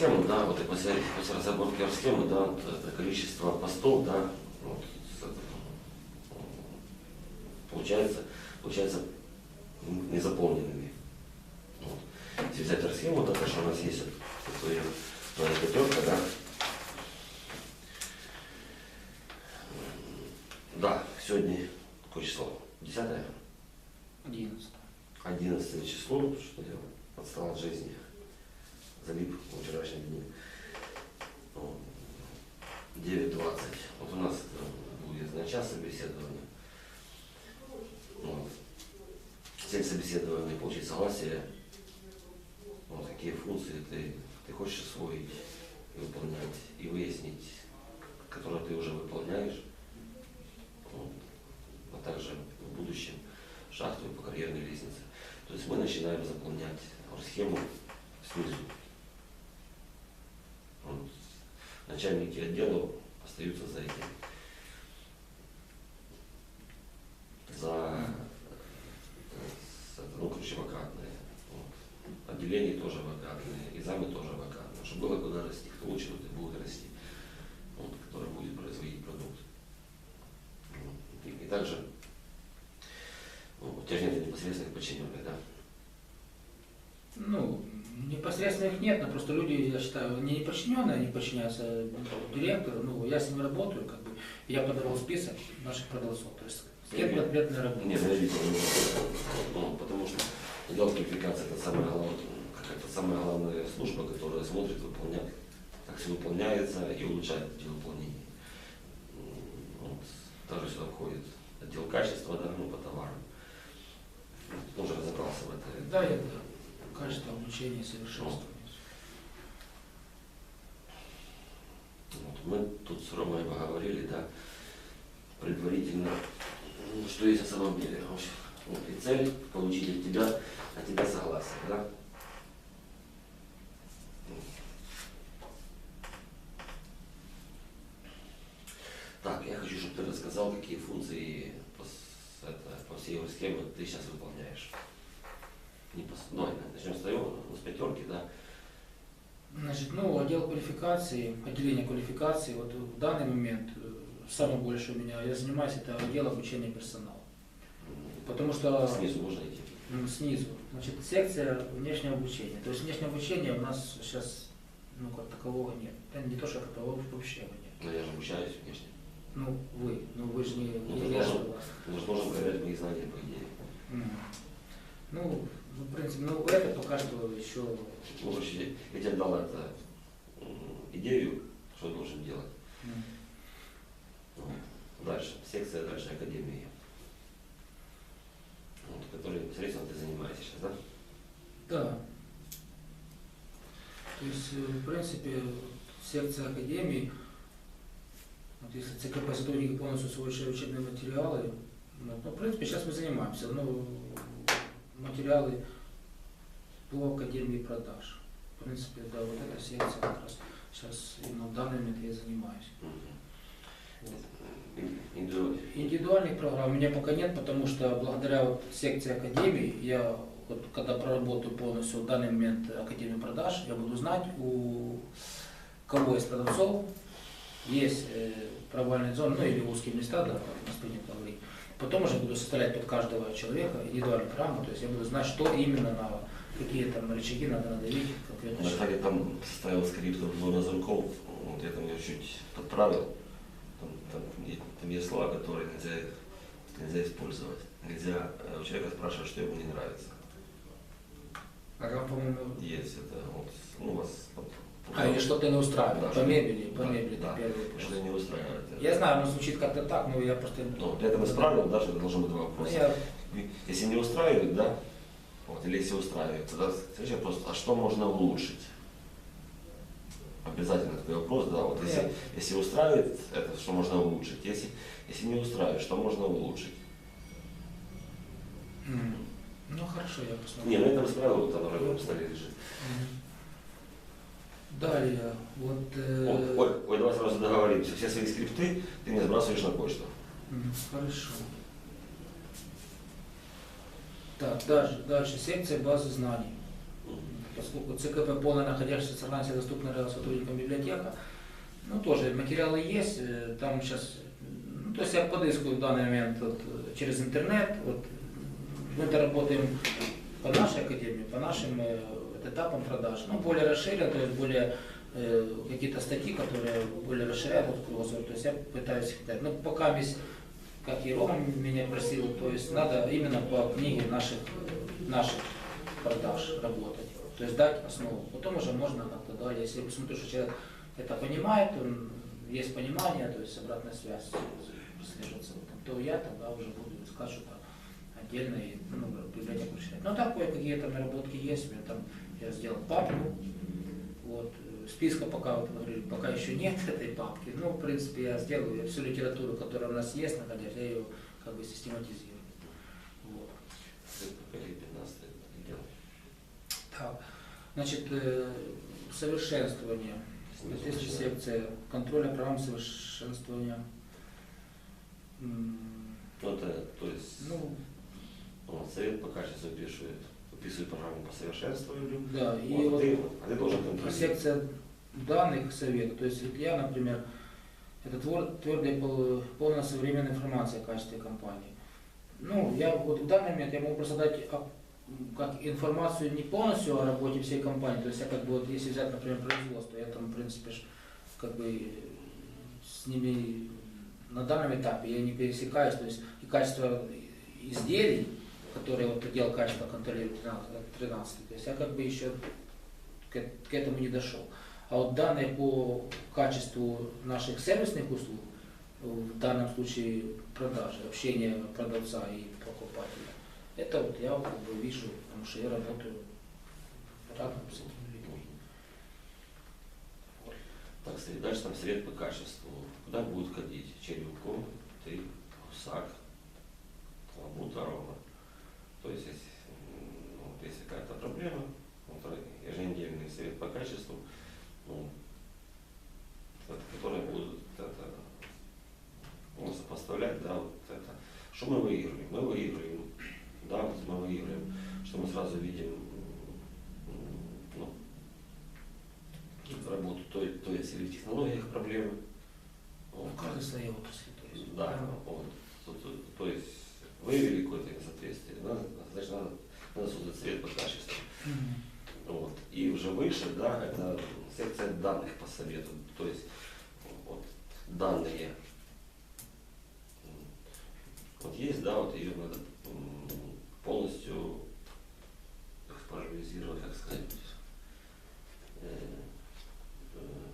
схему, да, вот и после, после разработки схемы, да, вот это количество постов, да, вот, получается, получается незаполненными. Вот. Если взять схему, да, то, что у нас есть, вот, ее пятерка, да, да, сегодня какое число? Десятое? 11. 11 число, что я отстал от жизни, залип в вчерашнем дне. Вот. 9.20. Вот у нас будет на час собеседование. Вот. Цель собеседования получить согласие, вот, какие функции ты, ты хочешь освоить и выполнять, и выяснить, которые ты уже выполняешь, вот, а также в будущем шахту по карьерной лестнице. То есть мы начинаем заполнять схему снизу. Вот. Начальники отделов остаются за этим. За, э, с- ну, короче, вакантные. Вот. Отделения тоже вакантные, и замы тоже вакантные. Чтобы было куда расти, кто лучше вот и будет расти, вот, который будет производить продукт. Вот. И, и также ну, у тебя же нет непосредственных подчиненных, да? Ну, непосредственно их нет, но просто люди, я считаю, они не подчиненные, они подчиняются директору. Ну, я с ними работаю, как бы, я подавал список наших продавцов. То есть с кем конкретная работа. Нет, подождите, ну, потому что отдел квалификации это самая главная, какая-то самая главная служба, которая смотрит, выполняет, как все выполняется и улучшает эти выполнения. М, Вот, также сюда входит отдел качества, да, ну, по товарам. Тоже разобрался в этой. Да, это качество обучения и совершенствования. Вот, мы тут с Ромой поговорили, да, предварительно, м, что есть на самом деле. Вот, и цель получить от тебя, от тебя согласие, да? Так, я хочу, чтобы ты рассказал, какие функции по, это, по всей его схеме ты сейчас выполняешь. Не по, ну, начнем с твоего, с пятерки, да? Значит, ну, отдел квалификации, отделение квалификации, вот в данный момент э, самое большее у меня, я занимаюсь, это отдел обучения персонала. Потому что Снизу можно идти. м, снизу, значит, секция внешнего обучения. То есть внешнее обучение у нас сейчас, ну, как такового нет. Да, не то, что как такового вообще нет. Но я же обучаюсь внешне. Ну, вы, ну вы же не, Ну, ты должен, ты же должен проверять мои знания, по идее. Ну, ну, в принципе, ну, это пока что еще Ну, короче, я тебе дал это, идею, что должен делать. Вот. Дальше, секция дальше академии. Вот, которой непосредственно ты занимаешься сейчас, да? Да. То есть, э, в принципе, секция академии, вот если ЦКП сотрудники полностью освоившие учебные материалы, ну, в принципе, сейчас мы занимаемся, ну, материалы по академии продаж. В принципе, да, вот эта секция как раз сейчас именно в данный момент я занимаюсь. Вот. Индивидуальных программ у меня пока нет, потому что благодаря вот секции Академии, я вот когда проработаю полностью в данный момент Академию продаж, я буду знать, у кого из продавцов есть э, провальные зоны, ну или узкие места, да, как у нас принято говорить. Потом уже буду составлять под каждого человека индивидуальную программу, то есть я буду знать, что именно на какие там рычаги надо надавить конкретно. На шаге там ставил скрипт двумя замков, вот я там ее чуть подправил. Там, там, там есть слова, которые нельзя, нельзя использовать. Нельзя э, у человека спрашивать, что ему не нравится. А там, по-моему, Есть это вот, ну, у вас вот, а, или что-то не устраивает, Да, по мебели, по мебели, да, это первый вопрос. что не устраивает. Я знаю, оно звучит как-то так, но я просто... Ну, я это исправил, да, что это должен быть Ну, вопроса. я- Если не устраивает, да, вот, или если устраивает, тогда следующий вопрос, а что можно улучшить? Обязательно такой вопрос, да, вот если, Нет. если устраивает, это что можно улучшить, если, если не устраивает, что можно улучшить? Ну хорошо, я посмотрю. Не, ну я там исправил, вот оно на столе лежит. Мгм. Далее, вот... э, О, Ой, ой, давай сразу договоримся, все свои скрипты ты мне сбрасываешь на почту. Хорошо. Так, дальше, дальше, секция базы знаний. Поскольку ЦКП полно находящаяся в согласии доступна сотрудникам библиотека, ну тоже материалы есть, э, там сейчас, ну, то есть я подыскиваю в данный момент вот, э, через интернет, вот, мы работаем по нашей академии, по нашим э, вот этапам продаж, ну более расширенно, то есть более э, какие-то статьи, которые более расширяют этот кругозор, то есть я пытаюсь их дать. Но пока есть, как и Рома меня просил, то есть надо именно по книге наших, наших продаж работать, то есть дать основу. Потом уже можно как-то, да, если посмотрю, что человек это понимает, он, есть понимание, то есть обратная связь прослеживается, то я тогда уже буду искать что-то отдельно и ну, библиотеку расширять. Но так кое-какие там наработки есть, у меня там я сделал папку, вот, э, списка пока, вот, пока еще нет этой папки, ну, в принципе, я сделаю всю литературу, которая у нас есть, находясь, я ее как бы систематизирую. Вот. Покажи 15 отдел. Так, значит, э, совершенствование. Соответствующая секция контроля программ совершенствования. Ну, это, то есть, Ну, совет по качеству пишет, выписывает программу по совершенствованию. да, и Вот, вот ты, а ты должен контролировать. секция данных совета, то есть вот я, например, это твор- твердая пол- полная современная информация о качестве компании. Ну, я вот в данный момент я могу просто дать как информацию не полностью о работе всей компании, то есть я как бы вот если взять, например, производство, я там, в принципе, как бы с ними на данном этапе я не пересекаюсь, то есть и качество изделий, которые вот отдел качества контролирует 13, 13, то есть я как бы еще к, к этому не дошел. А вот данные по качеству наших сервисных услуг, в данном случае продажи, общения продавца и покупателя, это вот я как бы вижу, потому что я работаю рядом с этими людьми. Так, дальше там совет по качеству. Куда будут ходить? Черевко, ты, Гусак, Лабута, Рома. То есть, если, ну, вот если какая-то проблема, вот, еженедельный совет по качеству, ну, которые будут это, ну, сопоставлять, да, вот это. Что мы выигрываем? Мы выигрываем, да, вот мы выигрываем, что мы сразу видим, ну, работу той, той есть или в технологиях проблемы. В Вот. каждой своей отрасли. То есть, Да, вот. То, то- то есть выявили надо, значит, надо, надо создать совет по качеству. Вот. И уже выше, да, это секция данных по совету. То есть вот, данные. Вот есть, да, вот ее надо полностью экспарализировать, как сказать, э,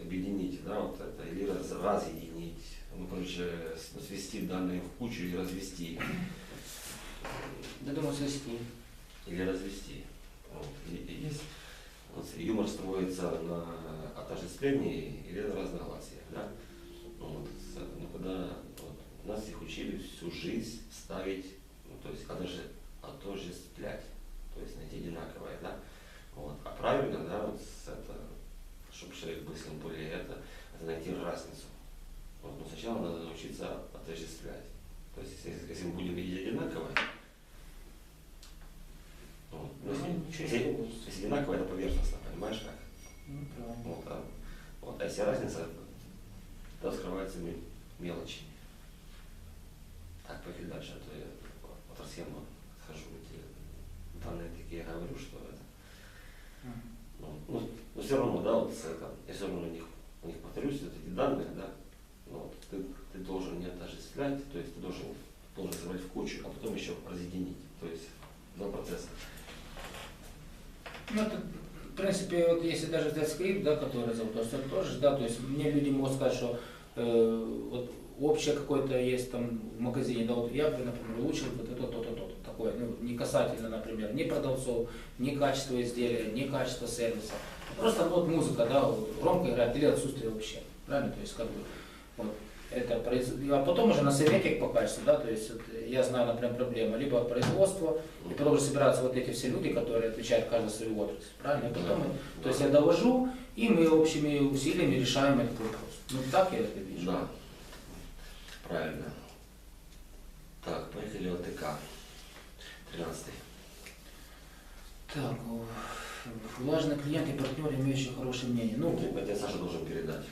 объединить, да, вот это, или раз, разъединить, ну, короче, свести данные в кучу и развести. Я думаю, свести. Или развести. Вот. И, есть вот, юмор строится на отождествлении или на разногласиях. Да? Вот, ну, когда вот, нас их учили всю жизнь ставить, ну, то есть отоже- отождествлять, то есть найти одинаковое, да? Вот. А правильно, да, вот это, чтобы человек мыслил более это, это найти разницу. Вот, но сначала надо научиться отождествлять. То есть если, если мы будем видеть одинаковое, вот, ну, если, Ну, ничего если- такого. если одинаковое, это поверхностно, понимаешь как? Ну, правильно. Вот, а, вот, а если разница, то скрываются ме- мелочи. Так, поехали дальше, а то я от Арсена схожу, эти данные такие говорю, что это, ну, ну, но все равно, да, вот с это, я все равно на них, на них повторюсь, вот эти данные, да, ну, вот, ты, ты должен не отождествлять, то есть ты должен, должен собрать в кучу, а потом еще разъединить, то есть два процесса. Ну, это, в принципе, вот если даже взять скрипт, да, который зовут, то есть тоже, да, то есть мне люди могут сказать, что э, вот общее какое-то есть там в магазине, да, вот я бы, например, улучшил вот это, то-то, то-то, такое, ну, не касательно, например, ни продавцов, ни качества изделия, ни качества сервиса. Просто вот музыка, да, громко играет или отсутствие вообще, правильно, то есть как бы, вот, это производство, а потом уже на совете по качеству, да, то есть вот, я знаю, например, проблема, либо производство, и потом уже собираются вот эти все люди, которые отвечают каждый свою отрасль, правильно? И потом, да. то есть я довожу, и мы общими усилиями решаем этот вопрос. Ну так я это вижу. Да, правильно. Так, поехали в АТК, 13 Так, влажные клиенты и партнеры, имеющие хорошее мнение. Ну, это Саша должен передать.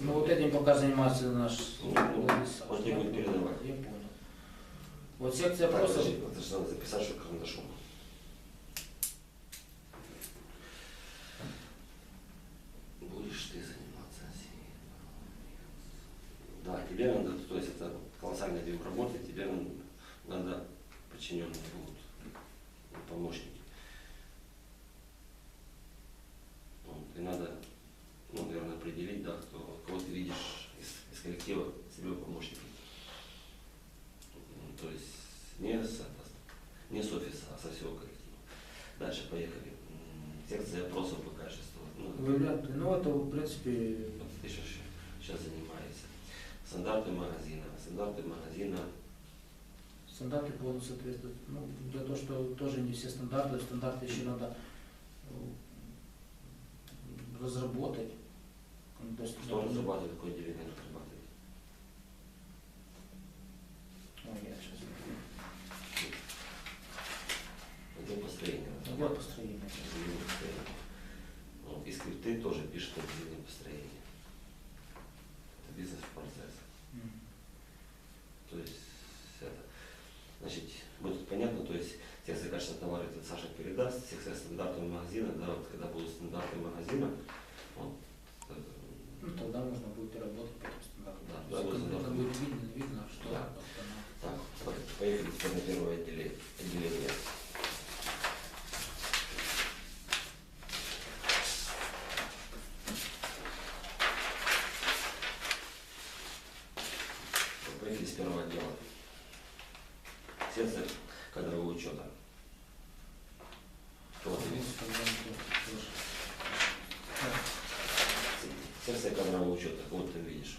Ну вот этим пока занимается наш ну, Владислав. Вот не будет передавать. Я понял. Вот секция просто... Подожди, надо записать, что карандашом. принципе... Э, вот ты же сейчас занимаешься. Стандарты магазина. Стандарты магазина... Стандарты полностью соответствуют. Ну, для того, что тоже не все стандарты, стандарты еще надо э, разработать. Что он зарабатывает, дивиденд? построения. Это бизнес-процесс. Mm -hmm. То есть это, значит, будет понятно, то есть тех конечно товаров этот Саша передаст, всех стандарты магазина, да, вот когда будут стандарты магазина первого отдела. Сердце кадрового учета. Вот. Сердце кадрового учета. Вот ты видишь.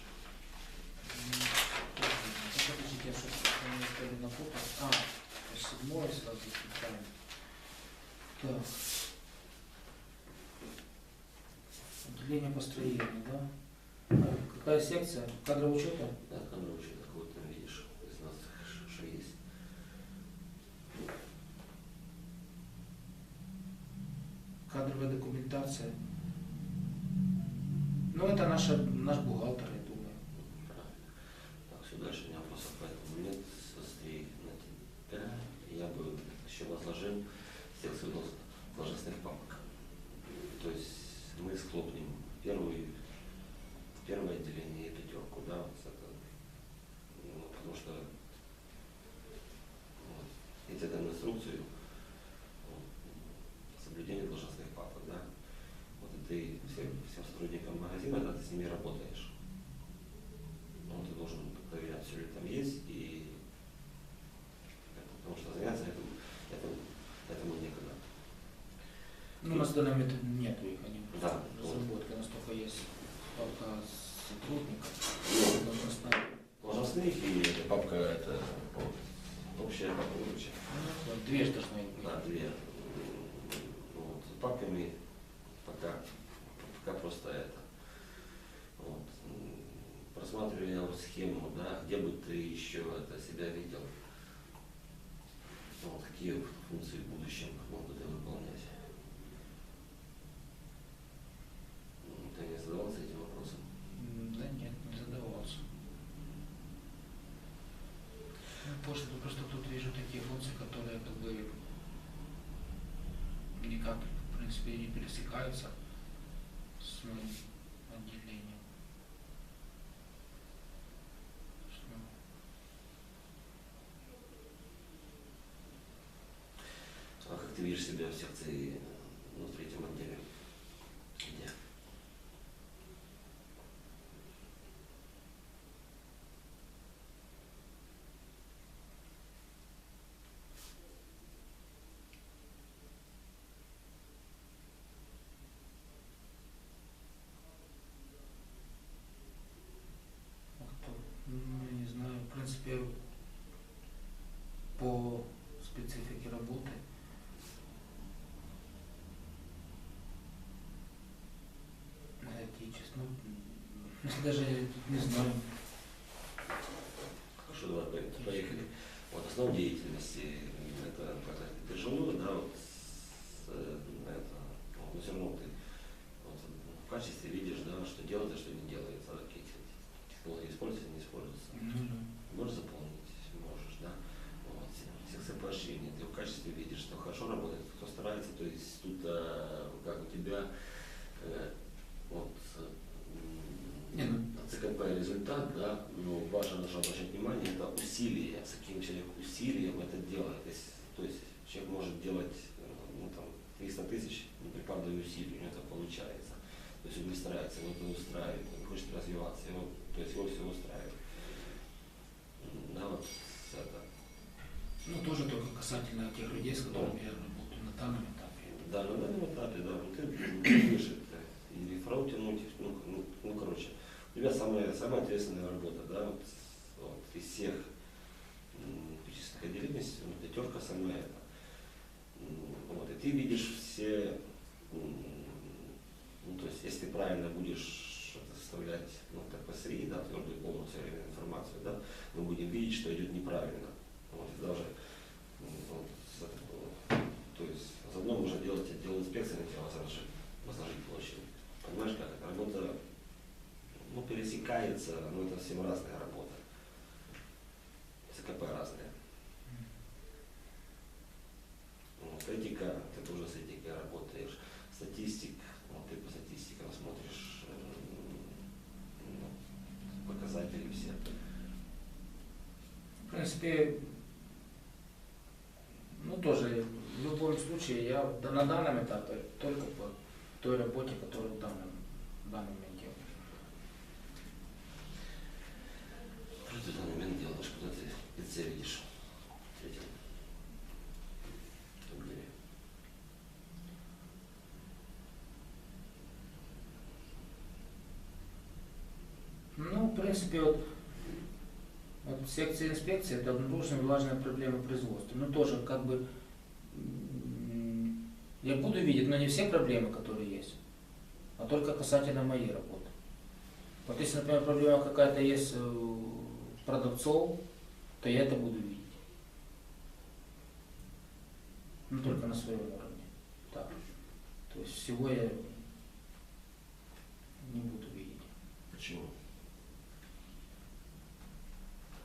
Подождите, я Так. Отделение построения, да? Какая секция? Кадрового учета? Да. документация. Но это наша, наш бухгалтер. всем сотрудникам магазина, когда ты с ними работаешь. Ну, ты должен проверять, все ли там есть, и потому что заняться этим, этим, этому некогда. Ну, у данный момент je sais eh bien sûr, c'est... даже не знаю. Хорошо, давай поехали. Вот основа деятельности это тяжело, да, вот э, это, но все равно ты вот, в качестве видишь, да, что делается, а что не делается, а какие технологии используются, не используются. Mm-hmm. Можешь заполнить, можешь, да. Вот, всех сообщений, ты в качестве видишь, что хорошо работает, кто старается, то есть тут а, как у тебя но важно нужно обращать внимание, это усилие, с каким человек усилием это делает. То есть, то есть человек может делать э, ну, там, 300 тысяч, не прикладывая усилий, у него это получается. То есть он не старается, его это устраивает, он хочет развиваться, его, то есть его все устраивает. Да, вот это. ну, тоже только касательно тех людей, с которыми я работаю на данном этапе. Да, на данном этапе, да, ну, ты будешь это, и реферал тянуть, ну, ну, ну, короче, тебя самая, самая ответственная работа, да, вот, вот, из всех физических отделений, ну, пятерка самая это. Вот, и ты видишь все, ну, то есть, если правильно будешь составлять, ну, ТПСРИ, да, твердую полную время информацию, да, мы будем видеть, что идет неправильно. Вот, и даже м, вот, с этого, то есть заодно можно делать отдел инспекции на тебя возложить, возложить площадь. Понимаешь, как это работа ну, пересекается, но это всем разная работа. ЦКП разная. Вот, этика, ты тоже с этикой работаешь. Статистик, ну, ты по статистикам смотришь ну, показатели все. В принципе, ну тоже в любом случае я на данном этапе только по той работе, которую в данном, в данный момент делаю. Что ты данный момент делаешь, куда ты лице видишь? Этим. Ну, в принципе, вот, вот секция инспекции это обнаружена влажная проблема производства. Ну, тоже как бы я буду видеть, но не все проблемы, которые есть, а только касательно моей работы. Вот если, например, проблема какая-то есть э, продавцов, то я это буду видеть. Ну, только на своем уровне. Так. То есть всего я не буду видеть. Почему?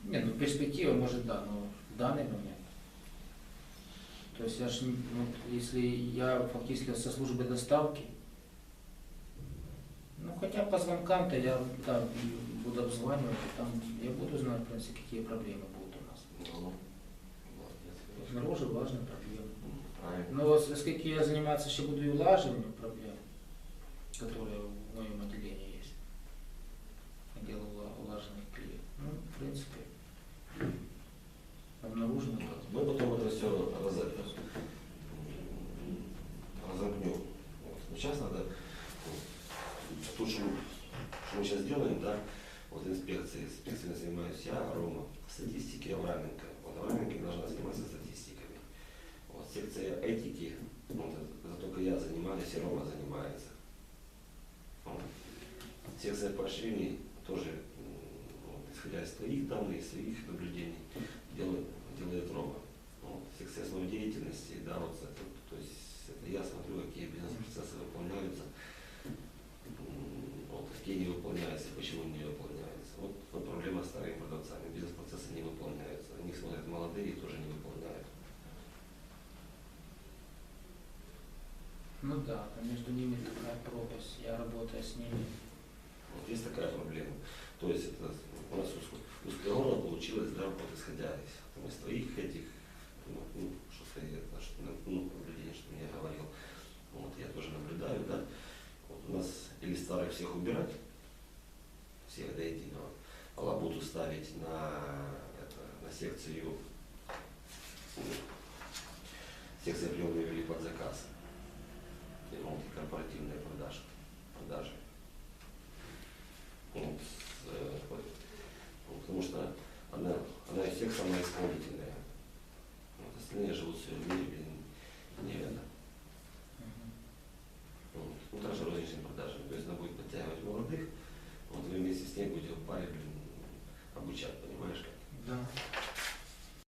Нет, ну перспектива может да, но в данный момент. То есть я ж, не- вот, если я фактически со службы доставки, ну хотя по звонкам-то я да, и буду обзванивать, и там я буду знать, в принципе, какие проблемы будут у нас. Ну, конечно. Обнаружил важные проблемы. Правильно. Но вот сколько я заниматься еще буду и улаживанием проблем, которые в моем отделении есть. Отдел ула- улаженных клеек. Ну, в принципе, обнаружено. Мы потом это все разомкнем. Вот. Но сейчас надо, вот, то, что, что мы сейчас делаем, да, вот инспекции, инспекцией занимаюсь я, Рома, статистики Авраменко. Вот Авраменко должна заниматься статистиками. Вот секция этики, вот, это только я занимаюсь, и Рома занимается. Вот. Секция поощрений тоже, вот, исходя из твоих данных, из своих наблюдений, делает, делает Рома. Вот, секция основной деятельности, да, вот это, то есть это я смотрю, какие бизнес-процессы выполняются, вот, какие не выполняются, почему не выполняются. Вот, вот проблема с старыми продавцами, бизнес-процессы не выполняются, они смотрят молодые, тоже не выполняют. Ну да, между ними такая пропасть. Я работаю с ними. Вот есть такая проблема. То есть это у нас горло получилось, да, вот исходя из, там, из твоих этих, ну, ну, что сказать, что, ну, ну, наблюдений, что я говорил, вот я тоже наблюдаю, да, вот у нас или старых всех убирать, всех до единого, лабуту ставить на, это, на секцию, секция приемной вели под заказ, и, ну, корпоративные продажи, продажи. Вот, э, потому что она, она из всех самая исполнительная. Вот, остальные живут все